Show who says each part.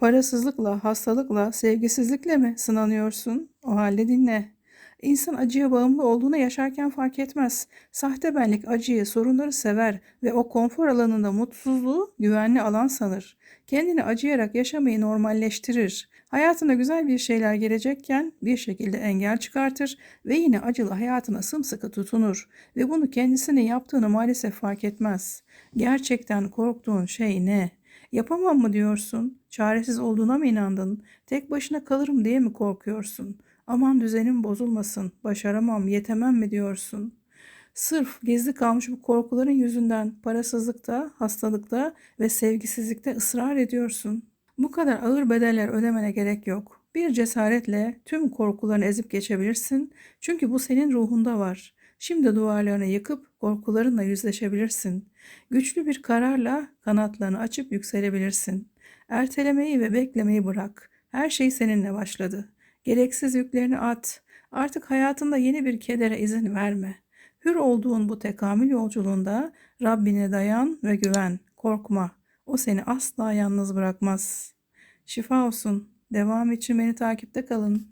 Speaker 1: Parasızlıkla, hastalıkla, sevgisizlikle mi sınanıyorsun? O halde dinle. İnsan acıya bağımlı olduğunu yaşarken fark etmez. Sahte benlik acıyı, sorunları sever ve o konfor alanında mutsuzluğu güvenli alan sanır. Kendini acıyarak yaşamayı normalleştirir. Hayatına güzel bir şeyler gelecekken bir şekilde engel çıkartır ve yine acılı hayatına sımsıkı tutunur ve bunu kendisine yaptığını maalesef fark etmez. Gerçekten korktuğun şey ne? Yapamam mı diyorsun? Çaresiz olduğuna mı inandın? Tek başına kalırım diye mi korkuyorsun? Aman düzenim bozulmasın, başaramam, yetemem mi diyorsun? Sırf gizli kalmış bu korkuların yüzünden parasızlıkta, hastalıkta ve sevgisizlikte ısrar ediyorsun. Bu kadar ağır bedeller ödemene gerek yok. Bir cesaretle tüm korkularını ezip geçebilirsin. Çünkü bu senin ruhunda var. Şimdi duvarlarını yıkıp korkularınla yüzleşebilirsin. Güçlü bir kararla kanatlarını açıp yükselebilirsin. Ertelemeyi ve beklemeyi bırak. Her şey seninle başladı. Gereksiz yüklerini at. Artık hayatında yeni bir kedere izin verme. Hür olduğun bu tekamül yolculuğunda Rabbine dayan ve güven. Korkma. O seni asla yalnız bırakmaz. Şifa olsun. Devam için beni takipte kalın.